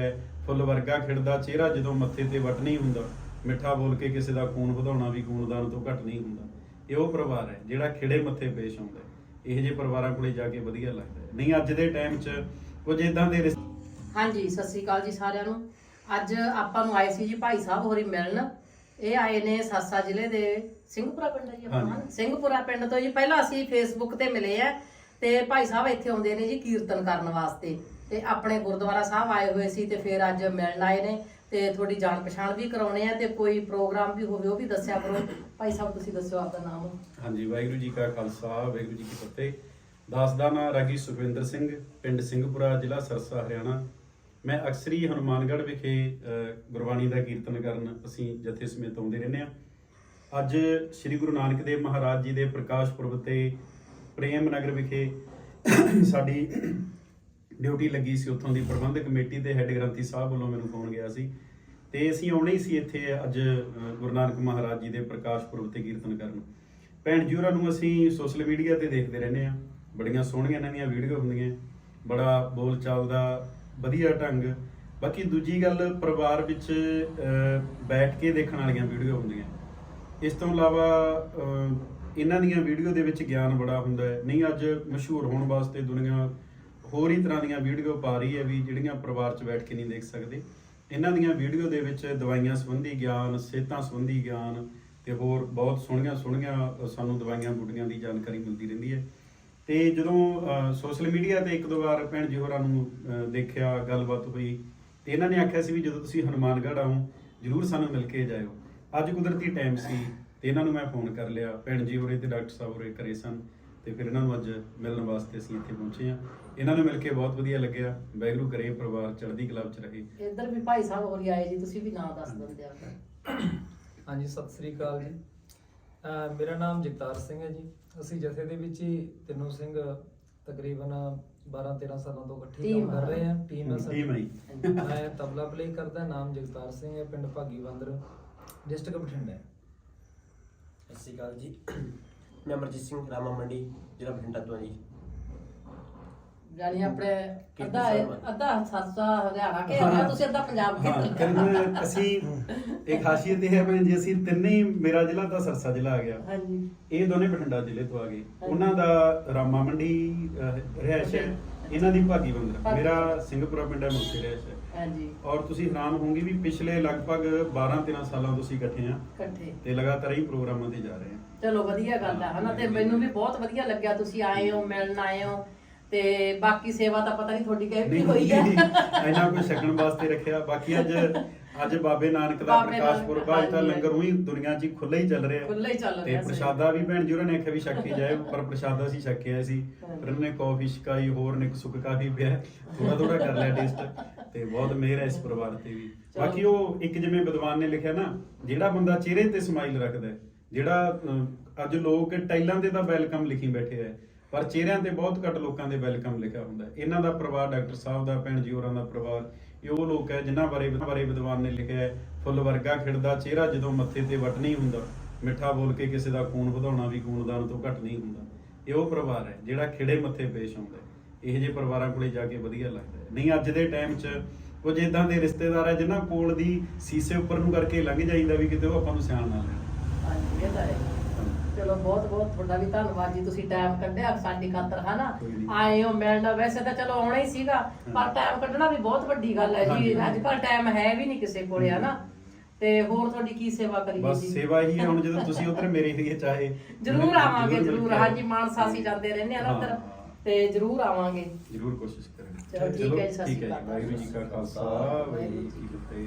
ਹੈ ਫੁੱਲ ਵਰਗਾ ਖਿੜਦਾ ਚਿਹਰਾ ਜਦੋਂ ਮੱਥੇ ਤੇ ਵਟ ਨਹੀਂ ਹੁੰਦਾ ਮਿੱਠਾ ਬੋਲ ਕੇ ਕਿਸੇ ਦਾ ਖੂਨ ਵਧਾਉਣਾ ਵੀ ਖੂਨਦਾਨ ਤੋਂ ਘੱਟ ਨਹੀਂ ਹੁੰਦਾ ਇਹ ਉਹ ਪਰਿਵਾਰ ਹੈ ਜਿਹੜਾ ਖਿੜੇ ਮੱਥੇ ਪੇਸ਼ ਆਉਂਦਾ। ਇਹੋ ਜਿਹੇ ਪਰਿਵਾਰਾਂ ਕੋਲੇ ਜਾ ਕੇ ਵਧੀਆ ਲੱਗਦਾ। ਨਹੀਂ ਅੱਜ ਦੇ ਟਾਈਮ 'ਚ ਕੁਝ ਇਦਾਂ ਦੇ ਹਾਂਜੀ ਸਤਿ ਸ੍ਰੀ ਅਕਾਲ ਜੀ ਸਾਰਿਆਂ ਨੂੰ ਅੱਜ ਆਪਾਂ ਨੂੰ ਆਏ ਸੀ ਜੀ ਭਾਈ ਸਾਹਿਬ ਹੋਰੀ ਮਿਲਣ ਇਹ ਆਏ ਨੇ ਸਾਸਾ ਜ਼ਿਲ੍ਹੇ ਦੇ ਸਿੰਘਪੁਰਾ ਪਿੰਡ ਜੀ ਆਪਣਾ? ਸਿੰਘਪੁਰਾ ਪਿੰਡ ਤੋਂ ਜੀ ਪਹਿਲਾਂ ਅਸੀਂ ਫੇਸਬੁੱਕ ਤੇ ਮਿਲੇ ਆ ਤੇ ਭਾਈ ਸਾਹਿਬ ਇੱਥੇ ਆਉਂਦੇ ਨੇ ਜੀ ਕੀਰਤਨ ਕਰਨ ਵਾਸਤੇ ਤੇ ਆਪਣੇ ਗੁਰਦੁਆਰਾ ਸਾਹਿਬ ਆਏ ਹੋਏ ਸੀ ਤੇ ਫਿਰ ਅੱਜ ਮਿਲਣ ਆਏ ਨੇ ਤੇ ਥੋੜੀ ਜਾਣ ਪਛਾਣ ਵੀ ਕਰਾਉਣੇ ਆ ਤੇ ਕੋਈ ਪ੍ਰੋਗਰਾਮ ਵੀ ਹੋਵੇ ਉਹ ਵੀ ਦੱਸਿਆ ਕਰੋ। ਭਾਈ ਸਾਹਿਬ, ਤੁਸੀਂ ਦੱਸਿਓ ਆਪਦਾ ਨਾਮ। ਹਾਂਜੀ, ਵਾਹਿਗੁਰੂ ਜੀ ਕਾ ਖਾਲਸਾ, ਵਾਹਿਗੁਰੂ ਜੀ ਕੀ ਫਤਿਹ। ਦਾਸ ਦਾ ਨਾਂ ਰਾਗੀ ਸੁਖਵਿੰਦਰ ਸਿੰਘ, ਪਿੰਡ ਸਿੰਘਪੁਰਾ, ਜ਼ਿਲ੍ਹਾ ਸਰਸਾ, ਹਰਿਆਣਾ। ਮੈਂ ਅਕਸਰੀ ਹਨੂਮਾਨਗੜ੍ਹ ਵਿਖੇ ਗੁਰਬਾਣੀ ਦਾ ਕੀਰਤਨ ਕਰਨ ਅਸੀਂ ਜਥੇ ਸਮੇਤ ਆਉਂਦੇ ਰਹਿੰਦੇ ਹਾਂ। ਅੱਜ ਸ੍ਰੀ ਗੁਰੂ ਨਾਨਕ ਦੇਵ ਮਹਾਰਾਜ ਜੀ ਦੇ ਪ੍ਰਕਾਸ਼ ਪੁਰਬ ਤੇ ਪ੍ਰੇਮ ਨਗਰ ਵਿਖੇ ਸਾਡੀ ਡਿਊਟੀ ਲੱਗੀ ਸੀ ਉੱਥੋਂ ਦੀ ਪ੍ਰਬੰਧਕ ਕਮੇਟੀ ਤੇ ਹੈੱਡ ਗ੍ਰੰਥੀ ਸਾਹਿਬ ਵੱਲੋਂ ਮੈਨੂੰ ਫੋਨ ਗਿਆ ਸੀ। ਤੇ ਅਸੀਂ ਆਉਣਾ ਹੀ ਸੀ ਇੱਥੇ ਅੱਜ ਗੁਰੂ ਨਾਨਕ ਮਹਾਰਾਜ ਜੀ ਦੇ ਪ੍ਰਕਾਸ਼ ਪੁਰਬ ਤੇ ਕੀਰਤਨ ਕਰਨ। ਭੈਣ ਜੀ ਹੋਰਾਂ ਨੂੰ ਅਸੀਂ ਸੋਸ਼ਲ ਮੀਡੀਆ ਤੇ ਦੇਖਦੇ ਰਹਿੰਦੇ ਆ ਬੜੀਆਂ ਸੋਹਣੀਆਂ ਇਹਨਾਂ ਦੀਆਂ ਵੀਡੀਓ ਹੁੰਦੀਆਂ, ਬੜਾ ਬੋਲ ਚਾਲ ਦਾ, ਵਧੀਆ ਢੰਗ। ਬਾਕੀ ਦੂਜੀ ਗੱਲ, ਪਰਿਵਾਰ ਵਿੱਚ ਬੈਠ ਕੇ ਦੇਖਣ ਵਾਲੀਆਂ ਵੀਡੀਓ ਹੁੰਦੀਆਂ। ਇਸ ਤੋਂ ਇਲਾਵਾ ਇਹਨਾਂ ਦੀਆਂ ਵੀਡੀਓ ਦੇ ਵਿੱਚ ਗਿਆਨ ਬੜਾ ਹੁੰਦਾ ਹੈ। ਨਹੀਂ, ਅੱਜ ਮਸ਼ਹੂਰ ਹੋਣ ਵਾਸਤੇ ਦੁਨੀਆ ਹੋਰ ਹੀ ਤਰ੍ਹਾਂ ਦੀਆਂ ਵੀਡੀਓ ਪਾ ਰਹੀ ਹੈ ਵੀ ਜਿਹੜੀਆਂ ਪਰਿਵਾਰ 'ਚ ਬੈਠ ਕੇ ਨਹੀਂ ਦੇਖ ਸਕਦੇ। ਇਹਨਾਂ ਦੀਆਂ ਵੀਡੀਓ ਦੇ ਵਿੱਚ ਦਵਾਈਆਂ ਸੰਬੰਧੀ ਗਿਆਨ, ਸਿਹਤਾਂ ਸੰਬੰਧੀ ਗਿਆਨ ਤੇ ਹੋਰ ਬਹੁਤ ਸੋਹਣੀਆਂ ਸੋਹਣੀਆਂ ਸਾਨੂੰ ਦਵਾਈਆਂ ਬੂਟੀਆਂ ਦੀ ਜਾਣਕਾਰੀ ਮਿਲਦੀ ਰਹਿੰਦੀ ਹੈ। ਤੇ ਜਦੋਂ ਸੋਸ਼ਲ ਮੀਡੀਆ ਤੇ ਇੱਕ ਦੋ ਵਾਰ ਭੈਣ ਜੀ ਹੋਰਾਂ ਨੂੰ ਦੇਖਿਆ, ਗੱਲਬਾਤ ਹੋਈ, ਤੇ ਇਹਨਾਂ ਨੇ ਆਖਿਆ ਸੀ ਵੀ ਜਦੋਂ ਤੁਸੀਂ ਹਨੂਮਾਨਗੜ੍ਹ ਆਓ, ਜਰੂਰ ਸਾਨੂੰ ਮਿਲ ਕੇ ਜਾਇਓ। ਅੱਜ ਕੁਦਰਤੀ ਟਾਈਮ ਸੀ ਤੇ ਇਹਨਾਂ ਨੂੰ ਮੈਂ ਫੋਨ ਕਰ ਲਿਆ। ਭੈਣ ਜੀ ਹੋਰੇ ਤੇ ਡਾਕਟਰ ਸਾਹਿਬ ਹੋਰੇ ਕਰੇ ਸਨ। ਤੇ ਫਿਰ ਇਹਨਾਂ ਨੂੰ ਅੱਜ ਮਿਲਣ ਵਾਸਤੇ ਅਸੀਂ ਇੱਥੇ ਪਹੁੰਚੇ ਹਾਂ। ਇਹਨਾਂ ਨੂੰ ਮਿਲ ਕੇ ਬਹੁਤ ਵਧੀਆ ਲੱਗਿਆ। ਵੈਗਰੂ ਕਰੇ ਪਰਿਵਾਰ ਚੜ੍ਹਦੀ ਕਲਾ ਵਿੱਚ ਰਹੇ। ਇੱਧਰ ਵੀ ਭਾਈ ਸਾਹਿਬ ਹੋਰੀ ਆਏ ਜੀ ਤੁਸੀਂ ਵੀ ਨਾਮ ਦੱਸ ਦਿੰਦੇ ਆਪਣਾ ਹਾਂਜੀ ਸਤਿ ਸ੍ਰੀ ਅਕਾਲ ਜੀ। ਅਹ ਮੇਰਾ ਨਾਮ ਜਗਤਾਰ ਸਿੰਘ ਹੈ ਜੀ। ਅਸੀਂ ਜਥੇ ਦੇ ਵਿੱਚ ਹੀ ਤਿੰਨੋਂ ਸਿੰਘ ਤਕਰੀਬਨ 12 13 ਸਾਲਾਂ ਤੋਂ ਇਕੱਠੇ Team ਕੰਮ ਕਰ ਰਹੇ ਹਾਂ। ਟੀਮ ਹੈ ਸਾਡੀ। ਟੀਮ ਮੈਂ ਤਬਲਾ ਪਲੇ ਕਰਦਾ ਨਾਮ ਜਗਤਾਰ ਸਿੰਘ ਹੈ ਪਿੰਡ ਭਾਗੀਵੰਦਰ ਡਿਸਟ੍ਰਿਕਟ ਬਠਿੰਡਾ ਹੈ। ਸਤਿ ਸ਼੍ਰੀ ਅਕਾਲ ਜੀ। ਮੈਂ ਅਮਰਜੀਤ ਸਿੰਘ ਰਾਮਾ ਮੰਡੀ ਜ਼ਿਲ੍ਹਾ ਬਠਿੰਡਾ ਤੋਂ ਹਾਂ ਜੀ। ਯਾਨੀ ਆਪਣੇ ਅੱਧਾ। ਅੱਧਾ ਸਾਸਾ ਹਰਿਆਣਾ ਕੇ ਅੱਧਾ ਤੁਸੀਂ ਅੱਧਾ ਪੰਜਾਬ ਕੇ ਕਰਨ। ਅਸੀਂ ਇੱਕ ਖਾਸੀਅਤ ਇਹ ਹੈ ਜੀ ਅਸੀਂ ਤਿੰਨੇ ਹੀ ਮੇਰਾ ਜ਼ਿਲ੍ਹਾ ਤਾਂ ਸਰਸਾ ਜ਼ਿਲ੍ਹਾ ਆ ਗਿਆ। ਹਾਂਜੀ। ਇਹ ਦੋਨੇ ਬਠਿੰਡਾ ਜ਼ਿਲ੍ਹੇ ਤੋਂ ਆ ਗਏ। ਉਹਨਾਂ ਦਾ ਰਾਮਾ ਮੰਡੀ ਹੈ। ਇਹਨਾਂ ਦੀ ਭਾਗੀ ਬੰਦਰ ਮੇਰਾ ਸਿੰਘਪੁਰਾ ਪਿੰਡ ਹੈ ਮੁਕਤੀ ਰਿਹਾਇਸ਼ ਹੈ। ਹਾਂਜੀ। ਔਰ ਤੁਸੀਂ ਹੈਰਾਨ ਹੋਵੋਗੇ ਵੀ ਪਿਛਲੇ ਲਗਭਗ 12-13 ਸਾਲਾਂ ਤੋਂ ਅਸੀਂ ਇਕੱਠੇ ਆ ਇਕੱਠੇ। ਤੇ ਲਗਾਤਾਰ ਹੀ ਪ੍ਰੋਗਰਾਮਾਂ ਤੇ ਜਾ ਰਹੇ ਹਾਂ। ਚਲੋ ਵਧੀਆ ਗੱਲ ਹੈ ਹਨਾ? ਤੇ ਮੈਨੂੰ ਵੀ ਬਹੁਤ ਵਧੀਆ ਲੱਗਿਆ ਤੁਸੀਂ ਆਏ ਹੋ ਮਿਲਣ ਆਏ ਹੋ। ਤੇ ਬਾਕੀ ਸੇਵਾ ਤਾਂ ਪਤਾ ਨਹੀਂ ਤੁਹਾਡੀ ਕਿਹੜੀ ਹੋਈ ਹੈ। ਇਹਨਾਂ ਕੋਈ ਛਕਣ ਵਾਸਤੇ ਰੱਖਿਆ। ਬਾਕੀ ਅੱਜ ਅੱਜ ਬਾਬੇ ਨਾਨਕ ਦਾ ਬਾਬੇ ਪ੍ਰਕਾਸ਼ ਨਾਨਕ, ਪੁਰਬ ਅੱਜ ਤਾਂ ਹਾਂਜੀ। ਲੰਗਰ ਉਹੀ ਦੁਨੀਆ 'ਚ ਹੀ ਖੁੱਲ੍ਹਾ ਹੀ ਚੱਲ ਰਿਹਾ ਖੁੱਲ੍ਹਾ ਹੀ ਚੱਲ ਤੇ ਰਿਹਾ ਸੀ। ਪ੍ਰਸ਼ਾਦਾ ਵੀ ਭੈਣ ਜੀ ਉਹਨਾਂ ਨੇ ਆਖਿਆ ਵੀ ਛੱਕੇ ਜਾਏ ਪਰ ਪ੍ਰਸ਼ਾਦਾ ਅਸੀਂ ਛਕਿਆ ਸੀ ਹਾਂਜੀ। ਫਿਰ ਉਹਨਾਂ ਕਾਫੀ ਛਕਾਈ ਹੋਰ ਨੇ ਸੁੱਕ ਕਾਫੀ ਪਿਆ ਥੋੜਾ ਥੋੜਾ ਕਰ ਲਿਆ ਟੇਸਟ ਤੇ ਬਹੁਤ ਮਿਹਰ ਹੈ ਇਸ ਪਰਿਵਾਰ ਤੇ ਵੀ ਚਲੋ। ਬਾਕੀ ਉਹ ਇੱਕ ਜਿਵੇਂ ਵਿਦਵਾਨ ਨੇ ਲਿਖਿਆ ਨਾ ਜਿਹੜਾ ਬੰਦਾ ਚਿਹਰੇ ਤੇ ਸਮਾਈਲ ਰੱਖਦਾ ਹੈ, ਜਿਹੜਾ ਅਮ, ਅੱਜ ਲੋਕ ਟਾਈਲਾਂ ਤੇ ਤਾਂ ਵੈਲਕਮ ਲਿਖੀ ਬੈਠੇ ਆ ਪਰ ਚਿਹਰਿਆਂ ਤੇ ਬਹੁਤ ਘੱਟ ਲੋਕਾਂ ਦੇ ਵੈਲਕਮ ਲਿਖਿਆ ਹੁੰਦਾ ਹੈ। ਇਹਨਾਂ ਦਾ ਪਰਿਵਾਰ ਡਾਕਟਰ ਸਾਹਿਬ ਦਾ ਭੈਣ ਜੀ ਹੋਰਾਂ ਦਾ ਪਰਿਵਾਰ ਇਹ ਉਹ ਲੋਕ ਹੈ ਜਿਨ੍ਹਾਂ ਬਾਰੇ ਬਾਰੇ ਵਿਦਵਾਨ ਨੇ ਲਿਖਿਆ ਹੈ, ਫੁੱਲ ਵਰਗਾ ਖਿੜਦਾ ਚਿਹਰਾ ਜਦੋਂ ਮੱਥੇ ਤੇ ਵਟ ਨਹੀਂ ਹੁੰਦਾ, ਮਿੱਠਾ ਬੋਲ ਕੇ ਕਿਸੇ ਦਾ ਖੂਨ ਵਧਾਉਣਾ ਵੀ ਖੂਨਦਾਨ ਤੋਂ ਘੱਟ ਨਹੀਂ ਹੁੰਦਾ। ਇਹ ਉਹ ਪਰਿਵਾਰ ਹੈ ਜਿਹੜਾ ਖਿੜੇ ਮੱਥੇ ਪੇਸ਼ ਆਉਂਦਾ ਇਹ ਜਿਹੇ ਪਰਿਵਾਰਾਂ ਕੋਲੇ ਜਾ ਕੇ ਵਧੀਆ ਲੱਗਦਾ ਹੈ। ਨਹੀਂ, ਅੱਜ ਦੇ ਟਾਈਮ 'ਚ ਕੁਝ ਇਦਾਂ ਦੇ ਰਿਸ਼ਤੇਦਾਰ ਹੈ ਜਿਨ੍ਹਾਂ ਕੋਲ ਦੀ ਸੀਸੇ ਉੱਪਰ ਨੂੰ ਕਰਕੇ ਲੰਘ ਜਾਈਦਾ ਵੀ ਕਿਤੇ ਉਹ ਆਪਾਂ ਨੂੰ ਸਿਆਣ ਨਾ ਲੈਣ। ਹਾਂਜੀ, ਇਹ ਤਾਂ ਹੈ। ਚਲੋ ਬਹੁਤ ਬਹੁਤ ਤੁਹਾਡਾ ਵੀ ਧੰਨਵਾਦ ਜੀ ਤੁਸੀਂ ਟਾਈਮ ਕੱਢਿਆ ਸਾਡੀ ਖਾਤਰ ਹਨਾ? ਕੋਈ ਨਹੀਂ। ਆਏ ਹੋ ਮਿਲਣਾ ਵੈਸੇ ਤਾਂ ਚਲੋ ਆਉਣਾ ਹੀ ਸੀਗਾ ਪਰ ਟਾਈਮ ਕੱਢਣਾ ਵੀ ਬਹੁਤ ਵੱਡੀ ਗੱਲ ਹੈ ਜੀ। ਹਾਂਜੀ। ਅੱਜ ਕੱਲ ਟਾਈਮ ਹੈ ਵੀ ਨਹੀਂ ਕਿਸੇ ਕੋਲੇ ਹਨਾ? ਤੇ ਹੋਰ ਤੁਹਾਡੀ ਕੀ ਸੇਵਾ ਕਰੀਏ ਬਸ ਜੀ? ਸੇਵਾ ਹੀ ਹੈ ਹੁਣ ਜਦੋਂ ਤੁਸੀਂ ਉਧਰ ਮੇਰੇ ਏਰੀਏ ਚ ਆਏ ਜਰੂਰ ਆਵਾਂਗੇ ਮਿਲ ਜਰੂਰ। ਕੇ। ਹਾਂਜੀ ਮਾਨਸਾ ਅਸੀਂ ਜਾਂਦੇ ਰਹਿੰਦੇ ਆ ਨਾ ਉੱਧਰ। ਹਾਂ। ਤੇ ਜਰੂਰ ਆਵਾਂਗੇ। ਜਰੂਰ ਕੋਸ਼ਿਸ਼ ਕਰਾਂਗੇ। ਚਲੋ ਠੀਕ ਹੈ ਜੀ, ਸਤਿ ਸ਼੍ਰੀ ਅਕਾਲ। ਵਾਹਿਗੁਰੂ ਜੀ ਕਾ ਖਾਲਸਾ ਵਾਹਿਗੁਰੂ ਜੀ ਕੀ ਫਤਿਹ।